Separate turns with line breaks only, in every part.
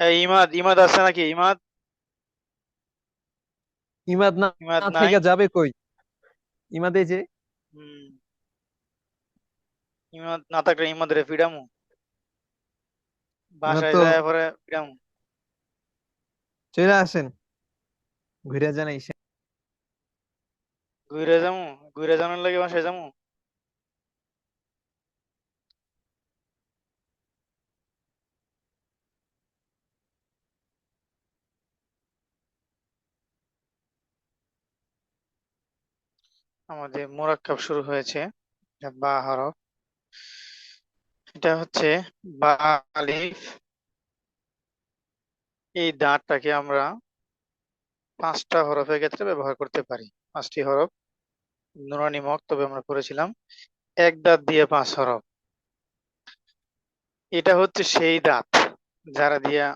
ইমাদ ইমাদ আছে নাকি? ইমাদ?
ইমাদ না
ইমাদ নাই?
থেকে যাবে কই? ইমাদ যে।
ইমাদ না থাকলে ইমাদ রে ফিডামু
ইমাদ
বাসায়
তো
যায় পরে ফিডামু
চলে আসেন। ঘুরে এসে
ঘুরে যামু? ঘুরে যাওয়ার লাগে বাসায় যামু? আমাদের মোরাক্কাব শুরু হয়েছে। বা হরফ। এটা হচ্ছে বা আলিফ। এই দাঁতটাকে আমরা পাঁচটা হরফের ক্ষেত্রে ব্যবহার করতে পারি। পাঁচটি হরফ। নুরানি মক্তবে আমরা করেছিলাম এক দাঁত দিয়ে পাঁচ হরফ। এটা হচ্ছে সেই দাঁত যারা দিয়া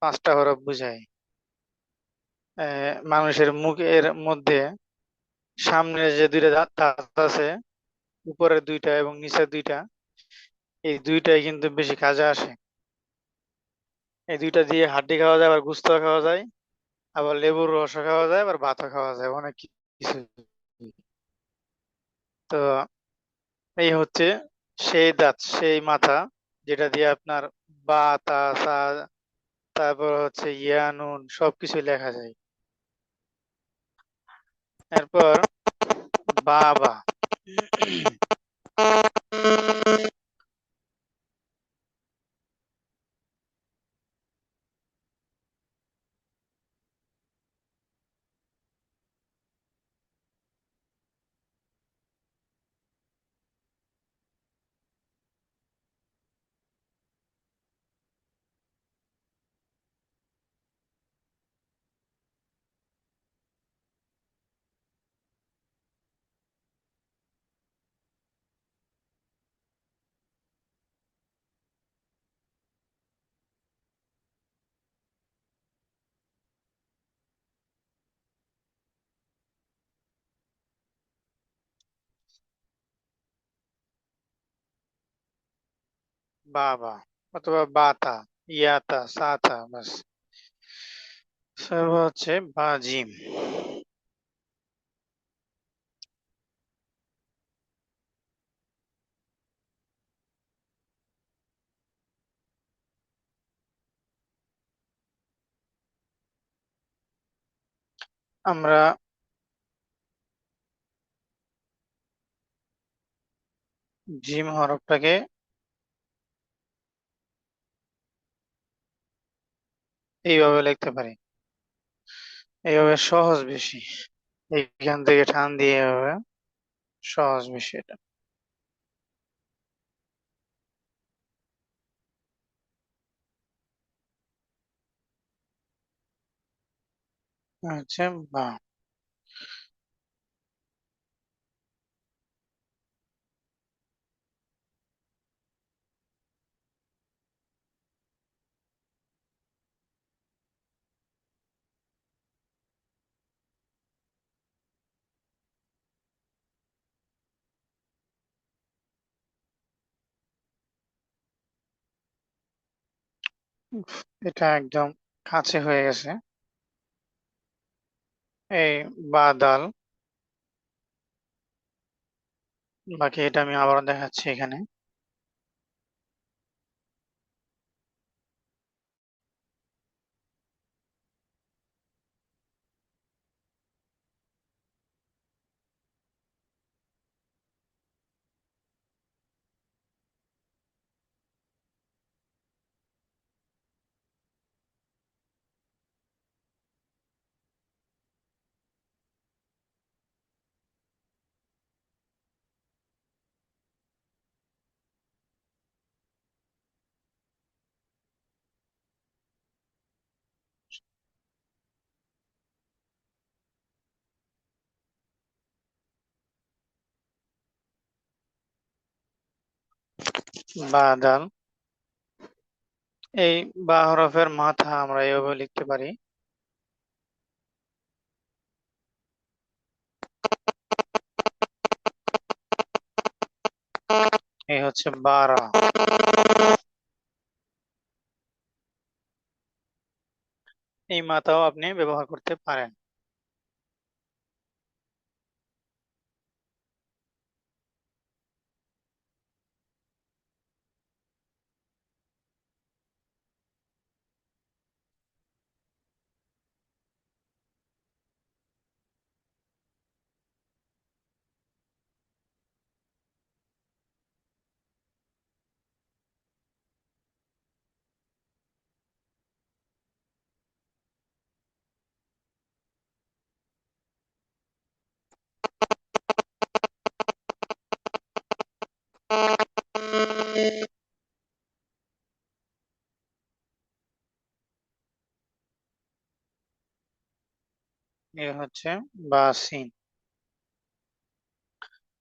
পাঁচটা হরফ বুঝায়। মানুষের মুখের মধ্যে সামনে যে দুইটা দাঁত আছে, উপরের দুইটা এবং নিচের দুইটা, এই দুইটাই কিন্তু বেশি কাজে আসে। এই দুইটা দিয়ে হাড্ডি খাওয়া যায়, আবার গুস্ত খাওয়া যায়, আবার লেবুর রসও খাওয়া যায়, আবার ভাতও খাওয়া যায়, অনেক কিছু। তো এই হচ্ছে সেই দাঁত, সেই মাথা, যেটা দিয়ে আপনার বা তা তারপর হচ্ছে ইয়া নুন সবকিছু লেখা যায়। এরপর বাবা। বাবা অথবা বাতা ইয়াতা সাতা বাস হচ্ছে বাজিম। আমরা জিম হরফটাকে এইভাবে লিখতে পারি। এইভাবে সহজ বেশি। এইখান থেকে টান দিয়ে এভাবে সহজ বেশি এটা। আচ্ছা বা এটা একদম কাছে হয়ে গেছে। এই বাদাল। বাকি এটা আমি আবার দেখাচ্ছি এখানে। বাদাল এই বা হরফের মাথা আমরা এভাবে লিখতে পারি। এই হচ্ছে বারা। এই মাথাও আপনি ব্যবহার করতে পারেন। হচ্ছে বা সিন।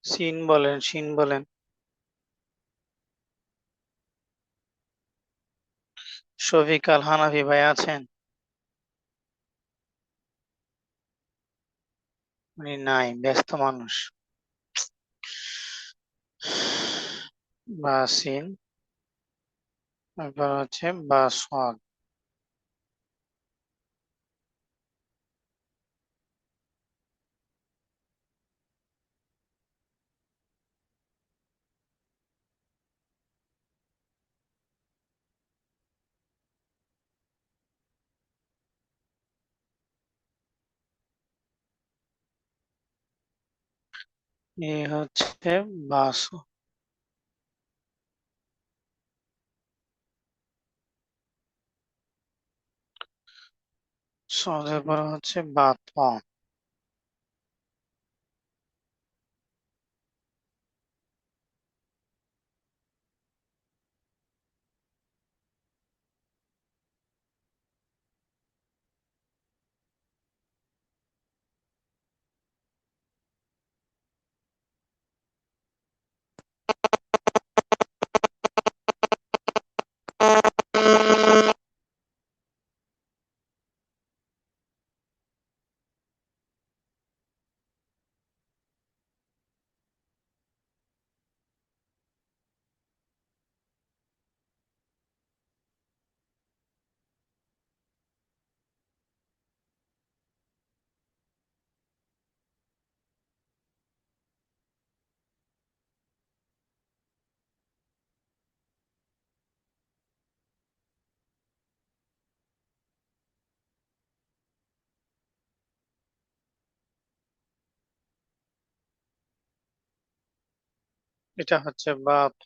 সিন বলেন সিন বলেন। শফিক আল হানাফি ভাই আছেন? উনি নাই, ব্যস্ত মানুষ। বা সিন তারপর হচ্ছে বা সদ এ হচ্ছে বাস সদের বলা হচ্ছে বাত এটা হচ্ছে বা ত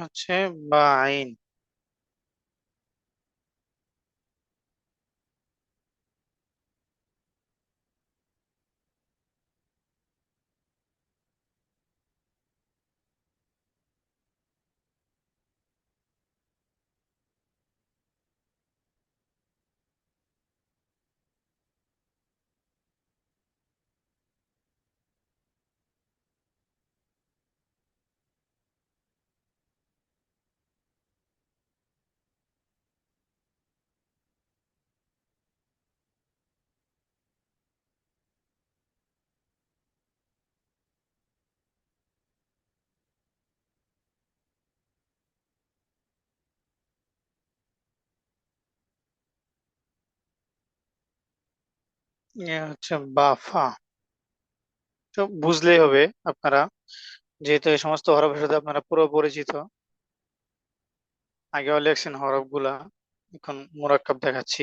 হচ্ছে বা আইন। হচ্ছে বাফা। তো বুঝলেই হবে আপনারা, যেহেতু এই সমস্ত হরফের সাথে আপনারা পুরো পরিচিত, আগেও লেখছেন হরফগুলা এখন মোরাক্কাব দেখাচ্ছি।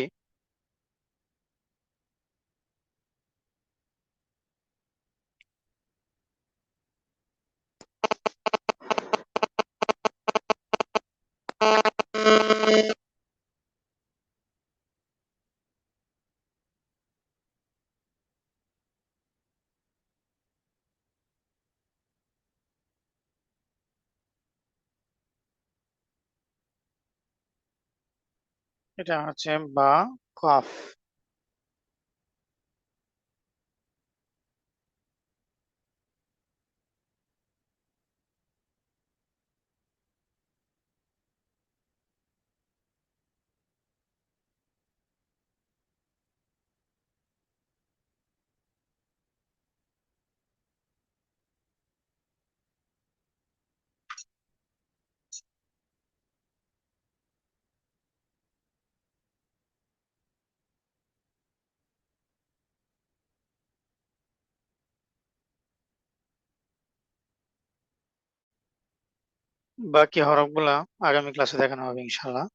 এটা হচ্ছে বা কফ। বাকি হরফগুলা আগামী ক্লাসে দেখানো হবে ইনশাল্লাহ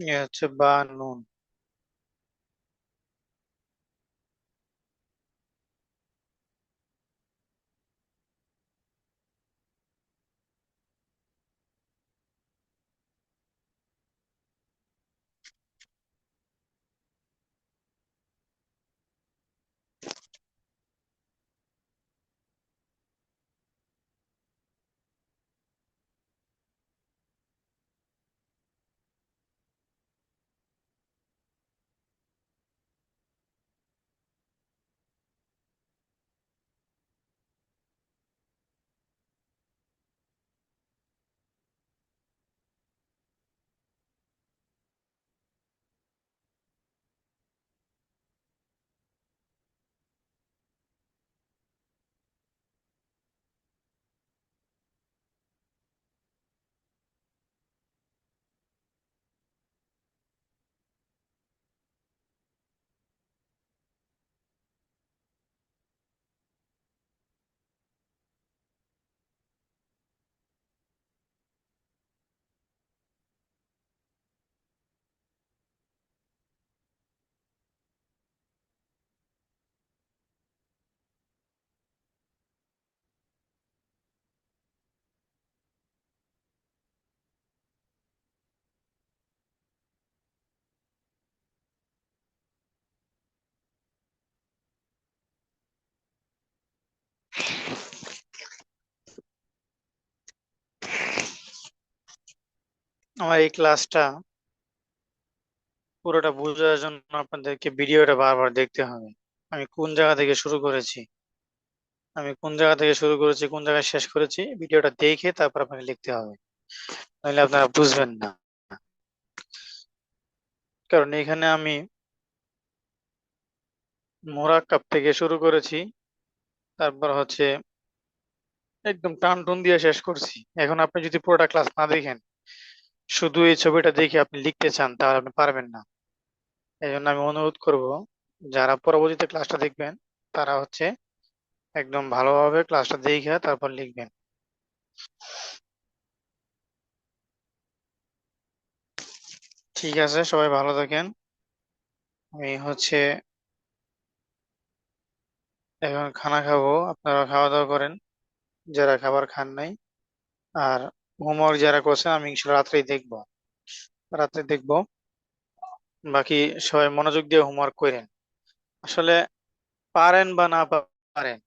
É, to buy. আমার এই ক্লাসটা পুরোটা বোঝার জন্য আপনাদেরকে ভিডিওটা বারবার দেখতে হবে। আমি কোন জায়গা থেকে শুরু করেছি? আমি কোন জায়গা থেকে শুরু করেছি, কোন জায়গায় শেষ করেছি ভিডিওটা দেখে তারপর আপনাকে লিখতে হবে। নাহলে আপনারা বুঝবেন না। কারণ এখানে আমি মোরাক্কাব থেকে শুরু করেছি, তারপর হচ্ছে একদম টান টুন দিয়ে শেষ করছি। এখন আপনি যদি পুরোটা ক্লাস না দেখেন শুধু এই ছবিটা দেখে আপনি লিখতে চান, তাহলে আপনি পারবেন না। এই জন্য আমি অনুরোধ করব, যারা পরবর্তীতে ক্লাসটা দেখবেন, তারা হচ্ছে একদম ভালোভাবে ক্লাসটা দেখে তারপর লিখবেন। ঠিক আছে, সবাই ভালো থাকেন। আমি হচ্ছে এখন খানা খাব আপনারা খাওয়া দাওয়া করেন, যারা খাবার খান নাই। আর হোমওয়ার্ক যারা করছে, আমি রাত্রেই দেখব। রাত্রে দেখব। বাকি সবাই মনোযোগ দিয়ে হোমওয়ার্ক করেন। আসলে পারেন বা না পারেন,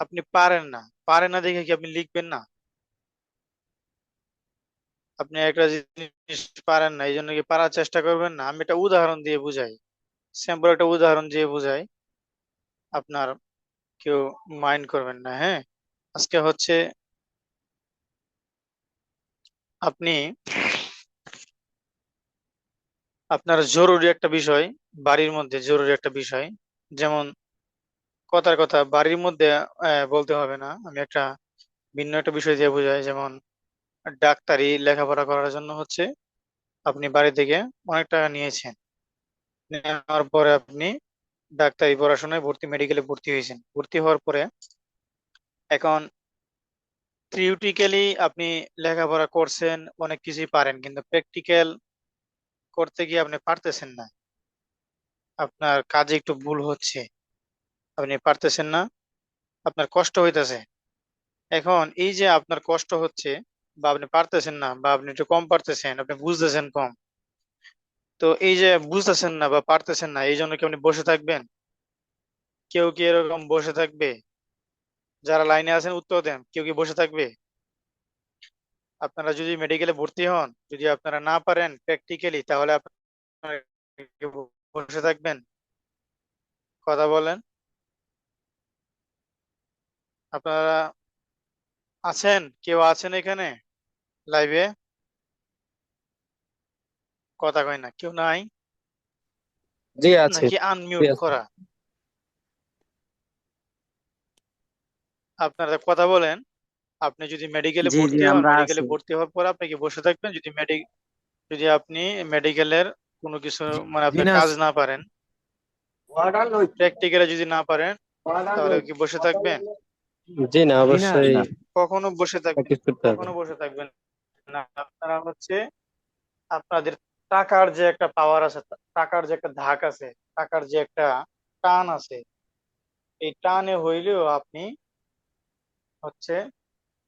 আপনি পারেন না। পারেন না দেখে কি আপনি লিখবেন না? আপনি একটা জিনিস পারেন না এই জন্য কি পারার চেষ্টা করবেন না? আমি একটা উদাহরণ দিয়ে বুঝাই। স্যাম্পল একটা উদাহরণ দিয়ে বুঝাই। আপনার কেউ মাইন্ড করবেন না হ্যাঁ? আজকে হচ্ছে আপনি আপনার জরুরি একটা বিষয়, বাড়ির মধ্যে জরুরি একটা বিষয়, যেমন কথার কথা, বাড়ির মধ্যে বলতে হবে না। আমি একটা ভিন্ন একটা বিষয় দিয়ে বোঝাই, যেমন ডাক্তারি লেখাপড়া করার জন্য হচ্ছে আপনি বাড়ি থেকে অনেক টাকা নিয়েছেন। নেওয়ার পরে আপনি ডাক্তারি পড়াশোনায় ভর্তি, মেডিকেলে ভর্তি হয়েছেন। ভর্তি হওয়ার পরে এখন থিওরিটিক্যালি আপনি লেখাপড়া করছেন, অনেক কিছুই পারেন, কিন্তু প্র্যাকটিক্যাল করতে গিয়ে আপনি পারতেছেন না। আপনার কাজে একটু ভুল হচ্ছে, আপনি পারতেছেন না, আপনার কষ্ট হইতেছে। এখন এই যে আপনার কষ্ট হচ্ছে, বা আপনি পারতেছেন না, বা আপনি একটু কম পারতেছেন, আপনি বুঝতেছেন কম, তো এই যে বুঝতেছেন না বা পারতেছেন না এই জন্য কি আপনি বসে থাকবেন? কেউ কি এরকম বসে থাকবে? যারা লাইনে আছেন উত্তর দেন কেউ কি বসে থাকবে? আপনারা যদি মেডিকেলে ভর্তি হন যদি আপনারা না পারেন প্র্যাকটিক্যালি তাহলে আপনারা বসে থাকবেন। কথা বলেন। আপনারা আছেন? কেউ আছেন এখানে? লাইভে কথা কয় না কেউ নাই?
জি আছে।
নাকি আনমিউট করা? আপনারা কথা বলেন আপনি যদি মেডিকেলে
জি, জি,
ভর্তি হন
আমরা
মেডিকেলে
আছি।
ভর্তি হওয়ার পর আপনি কি বসে থাকবেন যদি মেডি যদি আপনি মেডিকেলের কোনো কিছু মানে আপনি
জি না।
কাজ না পারেন প্র্যাকটিক্যালে যদি না পারেন তাহলে কি বসে থাকবেন
জি না অবশ্যই
না।
কখনো বসে থাকবেন
প্র্যাকটিস করতে হবে
কখনো বসে থাকবেন না আপনারা হচ্ছে আপনাদের টাকার যে একটা পাওয়ার আছে টাকার যে একটা ধাক আছে টাকার যে একটা টান আছে এই টানে হইলেও আপনি হচ্ছে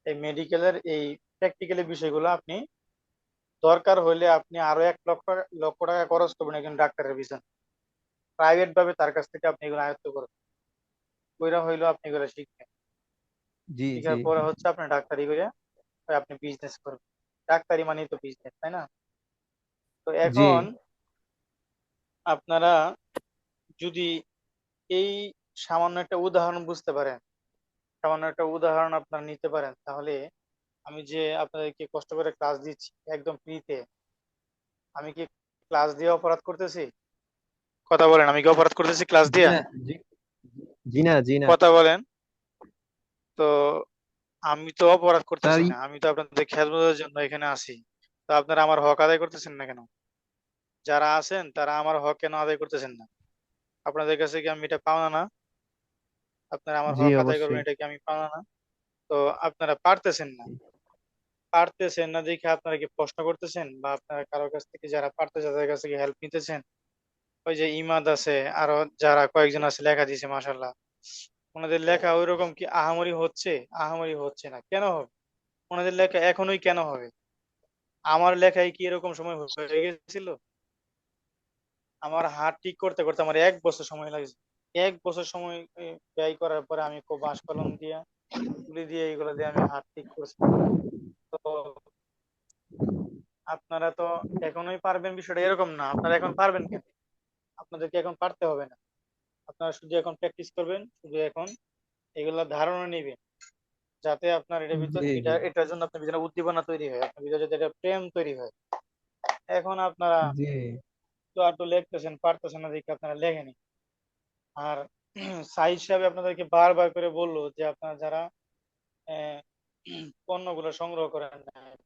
এই মেডিকেলের এই প্র্যাকটিক্যালি বিষয়গুলো আপনি দরকার হলে আপনি আরও এক লক্ষ লক্ষ টাকা খরচ করবেন একজন ডাক্তারের পিছনে। প্রাইভেট ভাবে তার কাছ থেকে আপনি এগুলো আয়ত্ত করবেন। ওইরা হইল আপনি এগুলো শিখবেন।
জি
শিখার পরে হচ্ছে আপনি ডাক্তারি করে আপনি বিজনেস করবেন। ডাক্তারি মানেই তো বিজনেস তাই না? তো এখন আপনারা যদি এই সামান্য একটা উদাহরণ বুঝতে পারেন সামান্য একটা উদাহরণ আপনারা নিতে পারেন। তাহলে আমি যে আপনাদেরকে কষ্ট করে ক্লাস দিচ্ছি একদম ফ্রিতে আমি কি ক্লাস দিয়ে অপরাধ করতেছি? কথা বলেন আমি কি অপরাধ করতেছি ক্লাস দিয়ে?
জি- না জি না
কথা বলেন। তো আমি তো অপরাধ করতেছি না আমি তো আপনাদের খেদমতের জন্য এখানে আছি। তো আপনারা আমার হক আদায় করতেছেন না কেন? যারা আছেন তারা আমার হক কেন আদায় করতেছেন না? আপনাদের কাছে কি আমি এটা পাওনা না? আপনারা আমার হক আদায় করবেন। এটা কি আমি পাওনা না? তো আপনারা পারতেছেন না। পারতেছেন না দেখে আপনারা কি প্রশ্ন করতেছেন? বা আপনারা কারোর কাছ থেকে যারা পারতেছে তাদের কাছ থেকে হেল্প নিতেছেন? ওই যে ইমাদ আছে আরও যারা কয়েকজন আছে লেখা দিয়েছে মাশাল্লাহ ওনাদের লেখা ওইরকম কি আহামরি হচ্ছে? আহামরি হচ্ছে না। কেন হবে? ওনাদের লেখা এখনোই কেন হবে? আমার লেখায় কি এরকম সময় হয়ে গেছিল? আমার হাত ঠিক করতে করতে আমার এক বছর সময় লাগছে। এক বছর সময় ব্যয় করার পরে আমি খুব বাঁশ কলম দিয়ে তুলি দিয়ে এগুলো দিয়ে আমি হাত ঠিক করছি। তো আপনারা তো এখনই পারবেন বিষয়টা এরকম না। আপনারা এখন পারবেন কেন? আপনাদেরকে এখন পারতে হবে না। আপনারা শুধু এখন প্র্যাকটিস করবেন শুধু এখন এগুলা ধারণা নেবেন যাতে আপনার এটার ভিতর এটা এটার জন্য আপনার ভিতরে উদ্দীপনা তৈরি হয় আপনার ভিতরে যাতে এটা প্রেম তৈরি হয়। এখন আপনারা
জি।
তো একটু লিখতেছেন পারতেছেন না দেখে আপনারা লেখেনি আর সাইজ হিসাবে আপনাদেরকে বারবার করে বলল যে আপনারা যারা পণ্যগুলো সংগ্রহ করেন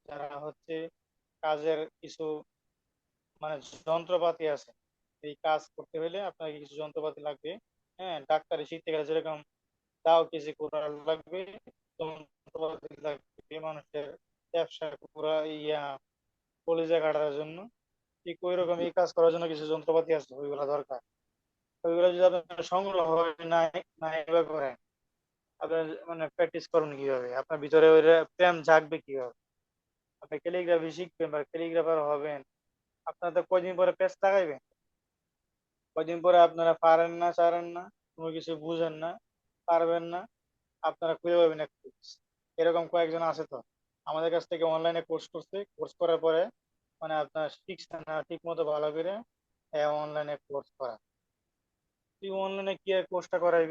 যারা হচ্ছে কাজের কিছু মানে যন্ত্রপাতি আছে, এই কাজ করতে হলে আপনাকে কিছু যন্ত্রপাতি লাগবে। হ্যাঁ ডাক্তারি শিখতে গেলে যেরকম দাও কেজি করা লাগবে, যন্ত্রপাতি লাগবে, মানুষের ব্যবসা করা ইয়া, কলিজা কাটার জন্য, ঠিক ওই রকম এই কাজ করার জন্য কিছু যন্ত্রপাতি আছে, ওইগুলো দরকার। ওইগুলো যদি আপনার সংগ্রহ হয় নাই নাই বা করেন, আপনার মানে প্র্যাকটিস করুন কীভাবে? আপনার ভিতরে ওই প্রেম জাগবে কীভাবে? আপনি ক্যালিগ্রাফি শিখবেন বা ক্যালিগ্রাফার হবেন, আপনার তো কয়দিন পরে পেজ লাগাইবেন? কয়দিন পরে আপনারা পারেন না চারেন না, কোনো কিছু বুঝেন না, পারবেন না, আপনারা খুঁজে পাবেন একটু এরকম কয়েকজন আছে তো, আমাদের কাছ থেকে অনলাইনে কোর্স করছে কোর্স করার পরে মানে আপনার শিখছে না ঠিক মতো ভালো করে অনলাইনে কোর্স করা তুই অনলাইনে কি কোর্সটা করাইবি?